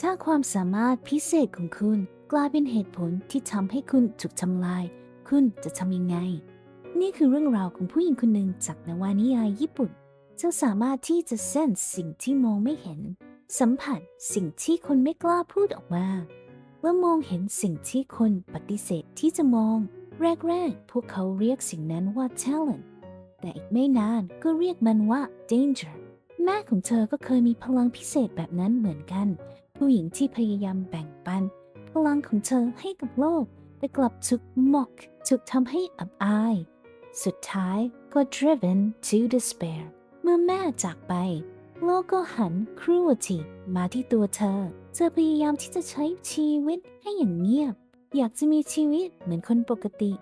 ถ้าความสามารถพิเศษของคุณ กลายเป็นเหตุผลที่ทำให้คุณถูกทำลาย คุณจะทำยังไง นี่คือเรื่องราวของผู้หญิงคนหนึ่งจากนวนิยายญี่ปุ่นเจ้าสามารถที่จะเซนสิ่งที่มองไม่เห็น สัมผัสสิ่งที่คนไม่กล้าพูดออกมาและมองเห็นสิ่งที่คนปฏิเสธที่จะมอง แรกๆ พวกเขาเรียกสิ่งนั้นว่า talent แต่อีกไม่นานก็เรียกมันว่า danger แม่ของเธอก็เคยมีพลังพิเศษแบบนั้นเหมือนกัน ผู้หญิงที่พยายามแบ่งปัน พลังของเธอให้กับโลก แต่กลับถูก mock ถูกทำให้อับอาย สุดท้ายก็ driven to despair เมื่อแม่จากไป โลกก็หัน cruelty มาที่ตัวเธอ เธอพยายามที่จะใช้ชีวิตให้อย่างเงียบ อยากจะมีชีวิตเหมือนคนปกติ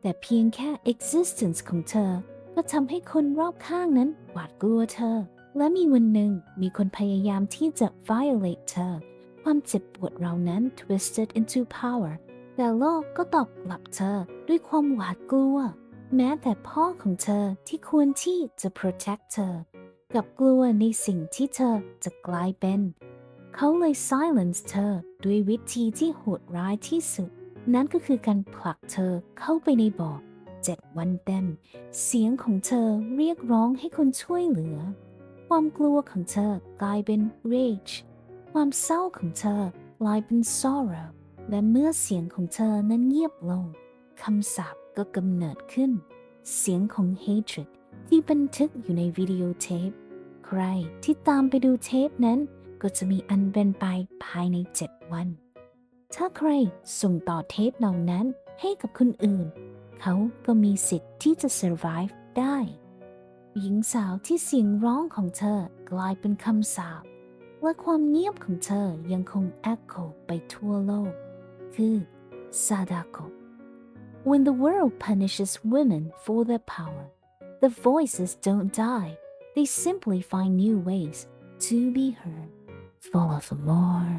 แต่เพียงแค่ existence ของเธอก็ทำให้คนรอบข้างนั้นหวาดกลัวเธอ และมีวันหนึ่งมีคนพยายามที่จะ violate เธอ ความเจ็บปวดเรานั้น twisted into power แต่โลกก็ตอบกลับเธอด้วยความหวาดกลัว แม้แต่พ่อของเธอที่ควรที่จะ protect เธอกลับกลัวในสิ่งที่เธอจะกลายเป็น เขาเลย silence เธอด้วยวิธีที่โหดร้ายที่สุด นั่นก็คือการผลักเธอเข้าไปในบ่อเจ็ดวันเต็ม เสียงของเธอเรียกร้องให้คนช่วยเหลือ ความกลัวของเธอกลายเป็น rage ความเศร้าของเธอกลายเป็น sorrow และเมื่อเสียงของเธอนั้นเงียบลงคำสาปก็กำเนิดขึ้น เสียงของ hatred ที่บันทึกอยู่ในวิดีโอเทป ใครที่ตามไปดูเทปนั้น ก็จะมีอันเป็นไปภายใน 7 วัน ถ้าใครส่งต่อเทปเหล่านั้นให้กับคนอื่น เขาก็มีสิทธิ์ที่จะ survive ได้ หญิงสาวที่เสียงร้องของเธอกลายเป็นคำสาปและความเงียบของเธอยังคง echo ไปทั่วโลก คือ Sadako When the world punishes women for their power the voices don't die they simply find new ways to be heard follow for more